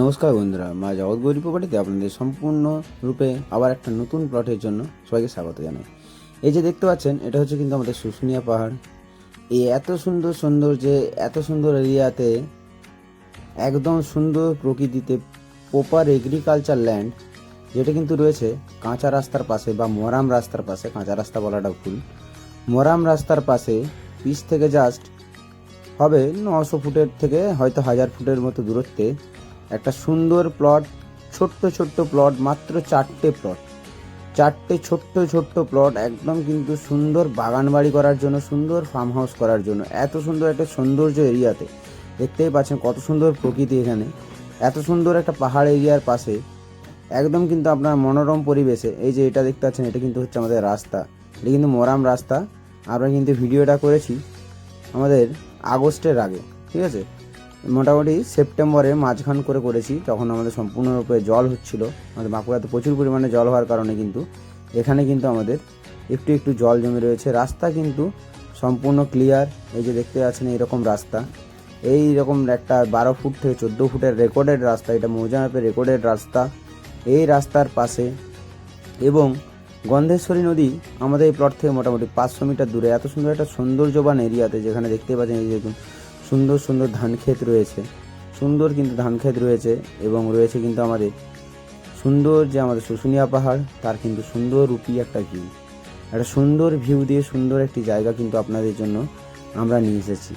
নমস্কার বন্ধুরা, মা জগৎগৌরী প্রপার্টিতে আপনাদের সম্পূর্ণ রূপে আবার একটা নতুন প্লটের জন্য সবাইকে স্বাগত জানাই। এই যে দেখতে পাচ্ছেন, এটা হচ্ছে কিন্তু আমাদের শুশুনিয়া পাহাড়। এই এত সুন্দর সুন্দর যে এত সুন্দর এরিয়াতে, একদম সুন্দর প্রকৃতিতে প্রপার এগ্রিকালচার ল্যান্ড যেটা কিন্তু রয়েছে কাঁচা রাস্তার পাশে বা মরাম রাস্তার পাশে, কাঁচা রাস্তা বলাটা ভুল। মরাম রাস্তার পাশে পিচ থেকে জাস্ট হবে নশো ফুটের থেকে হয়তো হাজার ফুটের মতো দূরত্বে একটা সুন্দর প্লট ছোট্ট ছোট্ট প্লট মাত্র চারটে প্লট চারটে ছোট্ট ছোট্ট প্লট একদম কিন্তু সুন্দর বাগান বাড়ি করার জন্য, সুন্দর ফার্ম হাউস করার জন্য। এত সুন্দর একটা সৌন্দর্য এরিয়াতে। দেখতেই পাচ্ছেন কত সুন্দর প্রকৃতি এখানে। এত সুন্দর একটা পাহাড় এরিয়ার পাশে। একদম কিন্তু আপনার মনোরম পরিবেশে। এই যে এটা দেখতে পাচ্ছেন, এটা কিন্তু হচ্ছে আমাদের রাস্তা। এটা কিন্তু মরাম রাস্তা। আমরা কিন্তু ভিডিওটা করেছি আমাদের আগস্টের আগে। ঠিক আছে? মোটামুটি সেপ্টেম্বরে মাঝখান করে করেছি, তখন আমাদের সম্পূর্ণরূপে জল হচ্ছিল। আমাদের বাঁকুড়াতে প্রচুর পরিমাণে জল হওয়ার কারণে কিন্তু এখানে কিন্তু আমাদের একটু একটু জল জমে রয়েছে। রাস্তা কিন্তু সম্পূর্ণ ক্লিয়ার এই যে দেখতে পাচ্ছেন এইরকম রাস্তা। এই রকম একটা বারো ফুট থেকে চোদ্দ ফুটের রেকর্ডেড রাস্তা, এটা মৌজা রেকর্ডেড রাস্তা। এই রাস্তার পাশে এবং গন্ধেশ্বরী নদী আমাদের এই প্লট থেকে মোটামুটি পাঁচশো মিটার দূরে। এত সুন্দর একটা সৌন্দর্যবান এরিয়াতে যেখানে দেখতে পাচ্ছেন এই দেখুন সুন্দর সুন্দর ধান ক্ষেত রয়েছে। সুন্দর কিন্তু ধান ক্ষেত রয়েছে এবং রয়েছে কিন্তু আমাদের সুন্দর যে আমাদের শুশুনিয়া পাহাড়, তার কিন্তু সুন্দর রূপী একটা ভিউ একটা সুন্দর ভিউ দিয়ে সুন্দর একটি জায়গা কিন্তু আপনাদের জন্য আমরা নিয়ে এসেছি।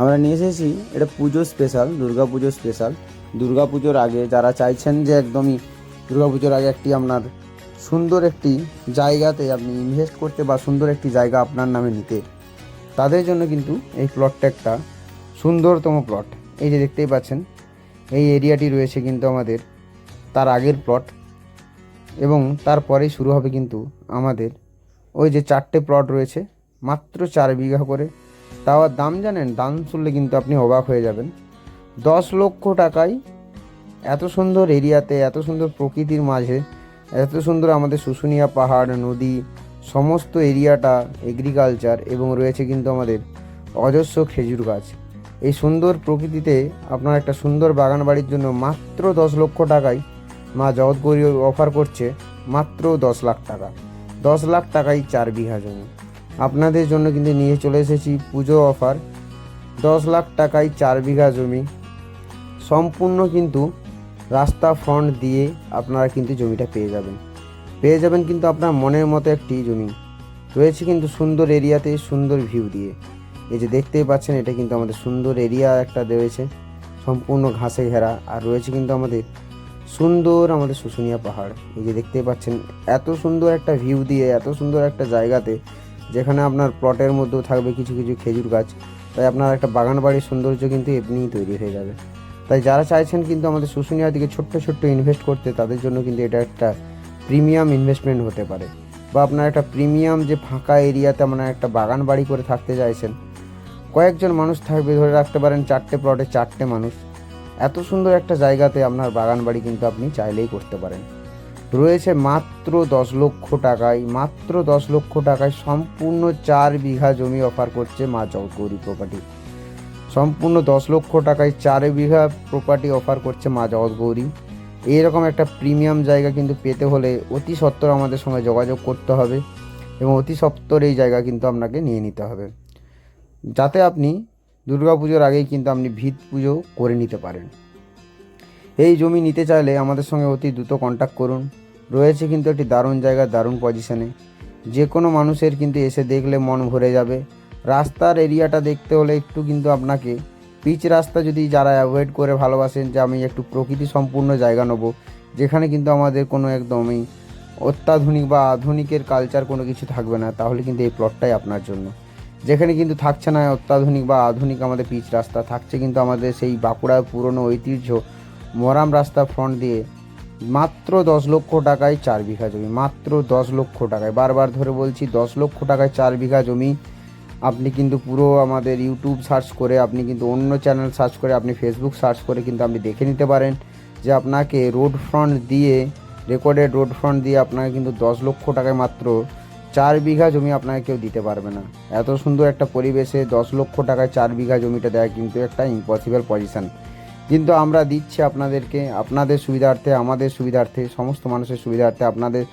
আমরা নিয়ে এসেছি এটা পুজো স্পেশাল দুর্গা পুজো স্পেশাল দুর্গা পুজোর আগে যারা চাইছেন যে একদমই দুর্গা পুজোর আগে একটি আপনার সুন্দর একটি জায়গাতে আপনি ইনভেস্ট করতে বা সুন্দর একটি জায়গা আপনার নামে নিতে, তাদের জন্য কিন্তু এই প্লটটা একটা সুন্দরতম প্লট এই যে দেখতেই পাচ্ছেন, এই এরিয়াটি রয়েছে কিন্তু আমাদের তার আগের প্লট এবং তারপরেই শুরু হবে কিন্তু আমাদের ওই যে চারটে প্লট রয়েছে, মাত্র চার বিঘা করে। তাও দাম জানেন? দাম শুনলে কিন্তু আপনি অবাক হয়ে যাবেন। দশ লক্ষ টাকায় এত সুন্দর এরিয়াতে এত সুন্দর প্রকৃতির মাঝে, এত সুন্দর আমাদের শুশুনিয়া পাহাড়, নদী, সমস্ত এরিয়াটা এগ্রিকালচার এবং রয়েছে কিন্তু আমাদের অজস্র খেজুর গাছ। এই সুন্দর প্রকৃতিতে আপনার একটা সুন্দর বাগান বাড়ির জন্য মাত্র দশ লক্ষ টাকায় মা জগৎগৌরী অফার করছে মাত্র দশ লাখ টাকা। দশ লাখ টাকায় চার বিঘা জমি। আপনাদের জন্য কিন্তু নিয়ে চলে এসেছি পুজো অফার দশ লাখ টাকায় চার বিঘা জমি। সম্পূর্ণ কিন্তু রাস্তা ফ্রন্ট দিয়ে আপনারা কিন্তু জমিটা পেয়ে যাবেন। পেয়ে যাবেন কিন্তু আপনার মনের মতো একটি জমি। রয়েছে কিন্তু সুন্দর এরিয়াতে সুন্দর ভিউ দিয়ে। এই যে দেখতেই পাচ্ছেন, এটা কিন্তু আমাদের সুন্দর এরিয়া একটা রয়েছে, সম্পূর্ণ ঘাসে ঘেরা। আর রয়েছে কিন্তু আমাদের সুন্দর আমাদের শুশুনিয়া পাহাড়। এই যে দেখতেই পাচ্ছেন, এত সুন্দর একটা ভিউ দিয়ে, এত সুন্দর একটা জায়গাতে, যেখানে আপনার প্লটের মধ্যেও থাকবে কিছু কিছু খেজুর গাছ। তাই আপনার একটা বাগান বাড়ির সৌন্দর্য কিন্তু এমনিই তৈরি হয়ে যাবে। তাই যারা চাইছেন কিন্তু আমাদের শুশুনিয়ার দিকে ছোট্ট ছোট্ট ইনভেস্ট করতে, তাদের জন্য কিন্তু এটা একটা প্রিমিয়াম ইনভেস্টমেন্ট হতে পারে। বা আপনার একটা প্রিমিয়াম যে ফাঁকা এরিয়াতে আপনার একটা বাগান বাড়ি করে থাকতে চাইছেন কয়েকজন মানুষ থাকবে, ধরে রাখতে পারেন চারটে প্লটে চারটে মানুষ। এত সুন্দর একটা জায়গাতে আপনার বাগান বাড়ি কিন্তু আপনি চাইলেই করতে পারেন। রয়েছে মাত্র দশ লক্ষ টাকায়, মাত্র দশ লক্ষ টাকায় সম্পূর্ণ চার বিঘা জমি অফার করছে মা জগৎগৌরী প্রপার্টি সম্পূর্ণ দশ লক্ষ টাকায় চার বিঘা প্রপার্টি অফার করছে মা জগৎগৌরী এইরকম একটা প্রিমিয়াম জায়গা কিন্তু পেতে হলে অতি সত্বর আমাদের সঙ্গে যোগাযোগ করতে হবে এবং অতি সত্বর এই জায়গা কিন্তু আপনাকে নিয়ে নিতে হবে। যাতে আপনি দুর্গা পুজোর আগেই কিন্তু আপনি ভিত পুজো করে নিতে পারেন। এই জমি নিতে চাইলে আমাদের সঙ্গে অতি দ্রুত কন্ট্যাক্ট করুন। রয়েছে কিন্তু একটি দারুণ জায়গা, দারুণ পজিশনে যে কোনো মানুষের কিন্তু এসে দেখলে মন ভরে যাবে। রাস্তার এরিয়াটা দেখতে হলে একটু কিন্তু আপনাকে পিচ রাস্তা যদি যারা অ্যাভয়েড করে ভালোবাসেন যে আমি একটু প্রকৃতি সম্পূর্ণ জায়গা নেব, যেখানে কিন্তু আমাদের কোনো একদমই অত্যাধুনিক বা আধুনিকের কালচার কোনো কিছু থাকবে না, তাহলে কিন্তু এই প্লটটাই আপনার জন্য। যেখানে কিন্তু থাকছে না অত্যাধুনিক বা আধুনিক আমাদের পিচ রাস্তা, থাকছে কিন্তু আমাদের সেই বাঁকুড়ার পুরনো ঐতিহ্য, মরাম রাস্তা ফ্রন্ট দিয়ে মাত্র দশ লক্ষ টাকায় চার বিঘা জমি, মাত্র দশ লক্ষ টাকায়। বারবার ধরে বলছি, দশ লক্ষ টাকায় চার বিঘা জমি, আপনি কিন্তু পুরো আমাদের ইউটিউব সার্চ করে, আপনি কিন্তু অন্য চ্যানেল সার্চ করে, আপনি ফেসবুক সার্চ করে কিন্তু আপনি দেখে নিতে পারেন যে আপনাকে রোড ফ্রন্ট দিয়ে রেকর্ডেড রোড ফ্রন্ট দিয়ে আপনাকে কিন্তু দশ লক্ষ টাকায় মাত্র চার বিঘা জমি আপনাকে কেউ দিতে পারবে না। এত সুন্দর একটা পরিবেশে দশ লক্ষ টাকায় চার বিঘা জমিটা দেওয়া কিন্তু একটা ইম্পসিবল পজিশন কিন্তু আমরা দিচ্ছি আপনাদেরকে, আপনাদের সুবিধার্থে, আমাদের সুবিধার্থে, সমস্ত মানুষের সুবিধার্থে আপনাদের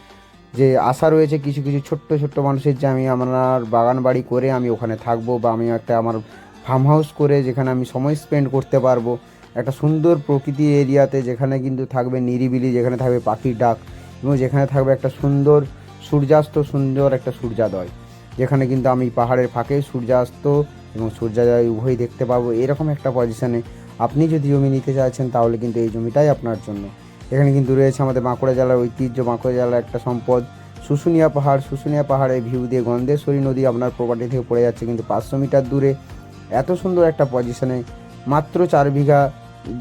যে আশা রয়েছে, কিছু কিছু ছোট্ট ছোট্ট মানুষের যে আমি আমার বাগান বাড়ি করে আমি ওখানে থাকব বা আমি একটা আমার ফার্ম হাউস করে যেখানে আমি সময় স্পেন্ড করতে পারব। একটা সুন্দর প্রকৃতি এরিয়াতে যেখানে কিন্তু থাকবে নিরিবিলি, যেখানে থাকবে পাখির ডাক এবং যেখানে থাকবে একটা সুন্দর সূর্যাস্ত সুন্দর একটা সূর্যোদয়। যেখানে কিন্তু আমি পাহাড়ের ফাঁকে সূর্যাস্ত এবং সূর্যোদয় উভয়ই দেখতে পাবো এরকম একটা পজিশনে আপনি যদি জমি নিতে চাইছেন, তাহলে কিন্তু এই জমিটাই আপনার জন্য। এখানে কিন্তু রয়েছে আমাদের বাঁকুড়া জেলার ঐতিহ্য, বাঁকুড়া জেলার একটা সম্পদ। শুশুনিয়া পাহাড়, শুশুনিয়া পাহাড়ের ভিউ দিয়ে গন্ধেশ্বরী নদী আপনার প্রপার্টি থেকে পড়ে যাচ্ছে কিন্তু পাঁচশো মিটার দূরে। এত সুন্দর একটা পজিশনে মাত্র চার বিঘা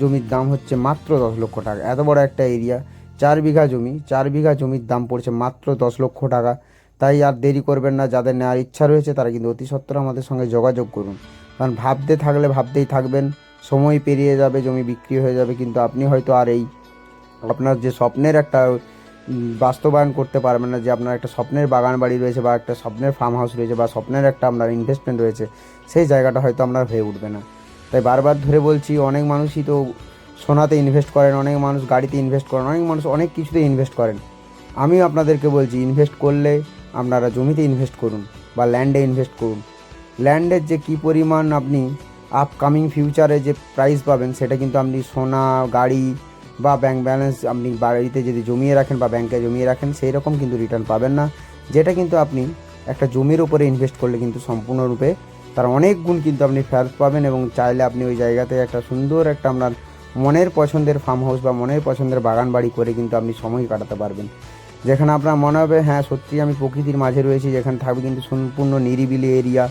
জমির দাম হচ্ছে মাত্র দশ লক্ষ টাকা। এত বড় একটা এরিয়া চার বিঘা জমি, চার বিঘা জমির দাম পড়ছে মাত্র দশ লক্ষ টাকা। তাই আর দেরি করবেন না, যাদের নেওয়ার ইচ্ছা রয়েছে তারা কিন্তু অতি সত্বর আমাদের সঙ্গে যোগাযোগ করুন। কারণ ভাবতে থাকলে ভাবতেই থাকবেন, সময় পেরিয়ে যাবে, জমি বিক্রি হয়ে যাবে, কিন্তু আপনি হয়তো আর এই আপনার যে স্বপ্নের একটা বাস্তবায়ন করতে পারবেন না, যে আপনার একটা স্বপ্নের বাগান বাড়ি রয়েছে বা একটা স্বপ্নের ফার্ম হাউস রয়েছে বা স্বপ্নের একটা আপনার ইনভেস্টমেন্ট রয়েছে, সেই জায়গাটা হয়তো আপনার হয়ে উঠবে না। তাই বারবার ধরে বলছি, অনেক মানুষই তো সোনাতে ইনভেস্ট করেন, অনেক মানুষ গাড়িতে ইনভেস্ট করেন, অনেক মানুষ অনেক কিছুতে ইনভেস্ট করেন। আমি আপনাদেরকে বলছি ইনভেস্ট করলে আপনারা জমিতে ইনভেস্ট করুন বা ল্যান্ডে ইনভেস্ট করুন। ল্যান্ডের যে কী পরিমাণ আপনি আপকামিং ফিউচারে যে প্রাইস পাবেন, সেটা কিন্তু আপনি সোনা, গাড়ি বা ব্যাংক ব্যালেন্স আপনি বাড়িতে যদি জমিয়ে রাখেন বা ব্যাংকে জমিয়ে রাখেন সেই রকম কিন্তু রিটার্ন পাবেন না। যেটা কিন্তু আপনি একটা জমির উপরে ইনভেস্ট করলে কিন্তু সম্পূর্ণরূপে তার অনেক গুণ কিন্তু আপনি ফেরত পাবেন এবং চাইলে আপনি ওই জায়গাতে একটা সুন্দর একটা আপনার মনের পছন্দের ফার্ম হাউস বা মনের পছন্দের বাগান বাড়ি করে কিন্তু আপনি সময় কাটাতে পারবেন। যেখানে আপনার মনে হবে হ্যাঁ সত্যি আমি প্রকৃতির মাঝে রয়েছি, যেখানে থাকবে কিন্তু সম্পূর্ণ নিরিবিলি এরিয়া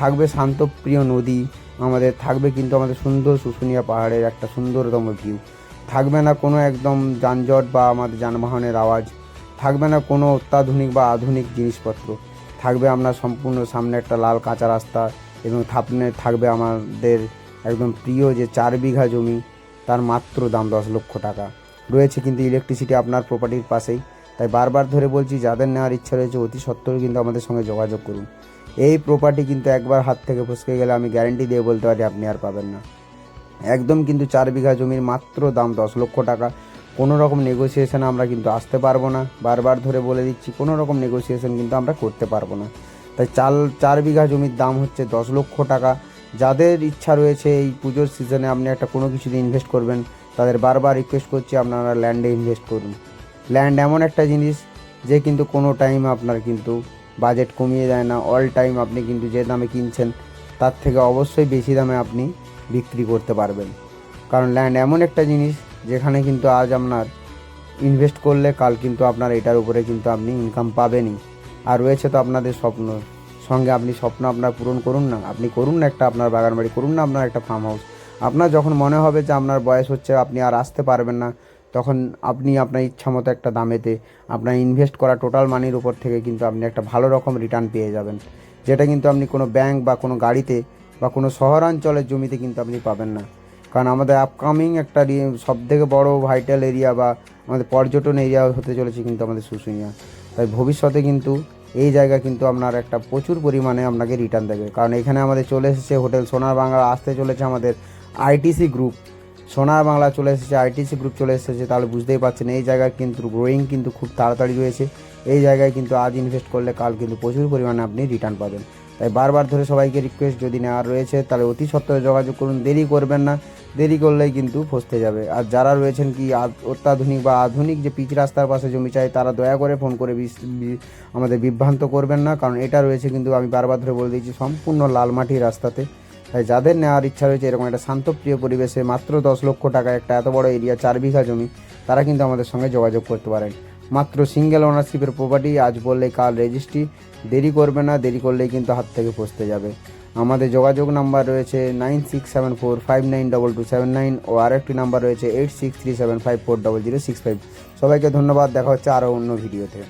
থাকবে শান্তপ্রিয় নদী, আমাদের থাকবে কিন্তু আমাদের সুন্দর শুশুনিয়া পাহাড়ের একটা সুন্দরতম ভিউ থাকবে না কোনো একদম যানজট বা আমাদের যানবাহনের আওয়াজ, থাকবে না কোনো অত্যাধুনিক বা আধুনিক জিনিসপত্র। থাকবে আপনার সম্পূর্ণ সামনে একটা লাল কাঁচা রাস্তা এবং থাপনে থাকবে আমাদের একদম প্রিয় যে চার বিঘা জমি। তার মাত্র দাম দশ লক্ষ টাকা। রয়েছে কিন্তু ইলেকট্রিসিটি আপনার প্রপার্টির পাশেই। তাই বারবার ধরে বলছি, যাদের নেওয়ার ইচ্ছা রয়েছে, অতি সত্ত্বর কিন্তু আমাদের সঙ্গে যোগাযোগ করুন। এই প্রপার্টি কিন্তু একবার হাত থেকে ফসকে গেলে আমি গ্যারেন্টি দিয়ে বলতে পারি, আপনি আর পাবেন না। একদম কিন্তু চার বিঘা জমির মাত্র দাম দশ লক্ষ টাকা। কোনো রকম নেগোসিয়েশন আমরা কিন্তু আসতে পারব না। বারবার ধরে বলে দিচ্ছি, কোনো রকম নেগোসিয়েশন কিন্তু আমরা করতে পারব না। তাই চাল, চার বিঘা জমির দাম হচ্ছে দশ লক্ষ টাকা। যাদের ইচ্ছা রয়েছে এই পুজোর সিজনে আপনি একটা কোনো কিছুতে ইনভেস্ট করবেন, তাদের বারবার রিকোয়েস্ট করছি আপনারা ল্যান্ডে ইনভেস্ট করুন। ল্যান্ড এমন একটা জিনিস যে কিন্তু কোনো টাইম আপনার কিন্তু বাজেট কমিয়ে দেয় না অল টাইম আপনি কিন্তু যে দামে কিনছেন, তার থেকে অবশ্যই বেশি দামে আপনি বিক্রি করতে পারবেন। কারণ ল্যান্ড এমন একটা জিনিস যেখানে কিন্তু আজ আপনার ইনভেস্ট করলে কাল কিন্তু আপনার এটার উপরে কিন্তু আপনি ইনকাম পাবেনই। আর রয়েছে তো আপনাদের স্বপ্ন। সঙ্গে আপনি স্বপ্ন আপনার পূরণ করুন না, আপনি করুন না একটা আপনার বাগান বাড়ি, করুন না আপনার একটা ফার্ম হাউস আপনার যখন মনে হবে যে আপনার বয়স হচ্ছে, আপনি আর আসতে পারবেন না, তখন আপনি আপনার ইচ্ছা মতো একটা দামেতে আপনার ইনভেস্ট করা টোটাল মানির উপর থেকে কিন্তু আপনি একটা ভালো রকম রিটার্ন পেয়ে যাবেন। যেটা কিন্তু আপনি কোনো ব্যাংক বা কোনো গাড়িতে বা কোনো শহরাঞ্চলের জমিতে কিন্তু আপনি পাবেন না। কারণ আমাদের আপকামিং একটা সব থেকে বড় ভাইটাল এরিয়া বা আমাদের পর্যটন এরিয়া হতে চলেছে কিন্তু আমাদের শুশুনিয়া। তাই ভবিষ্যতে কিন্তু এই জায়গা কিন্তু আপনার একটা প্রচুর পরিমাণে আপনাকে রিটার্ন দেবে। কারণ এখানে আমাদের চলে এসেছে হোটেল সোনার বাংলা, আসতে চলেছে আমাদের আইটিসি গ্রুপ সোনার বাংলা চলে এসেছে আইটিসি গ্রুপ চলে এসেছে, তাহলে বুঝতেই পারছেন, এই জায়গায় কিন্তু গ্রোয়িং কিন্তু খুব তাড়াতাড়ি রয়েছে। এই জায়গায় কিন্তু আজ ইনভেস্ট করলে কাল কিন্তু প্রচুর পরিমাণে আপনি রিটার্ন পাবেন। তাই বারবার ধরে সবাইকে রিকোয়েস্ট যদি নেওয়ার রয়েছে, তাহলে অতি সত্ত্বরে যোগাযোগ করুন। দেরি করবেন না। দেরি করলেই কিন্তু ফসতে যাবে। আর যারা রয়েছেন কি অত্যাধুনিক বা আধুনিক যে পিচ রাস্তার পাশে জমি চাই, তারা দয়া করে ফোন করে আমাদের বিভ্রান্ত করবেন না। কারণ এটা রয়েছে কিন্তু আমি বারবার ধরে বলে দিয়েছি সম্পূর্ণ লাল মাটির রাস্তাতে। তাই যাদের নেওয়ার ইচ্ছা রয়েছে, এরকম একটা শান্তপ্রিয় পরিবেশে মাত্র দশ লক্ষ টাকা একটা এত বড় এরিয়া চার বিঘা জমি, তারা কিন্তু আমাদের সঙ্গে যোগাযোগ করতে পারেন। মাত্র সিঙ্গেল ওনারশিপের প্রপার্টি আজ বললে কাল রেজিস্ট্রি দেরি করবে না, দেরি করলেই কিন্তু হাত থেকে ফসতে যাবে। আমাদের যোগাযোগ নাম্বার রয়েছে nine six seven four five nine double two seven nine ও আরেকটি নাম্বার রয়েছে eight six three seven five four double zero six five সবাইকে ধন্যবাদ, দেখা হচ্ছে আরও অন্য ভিডিওতে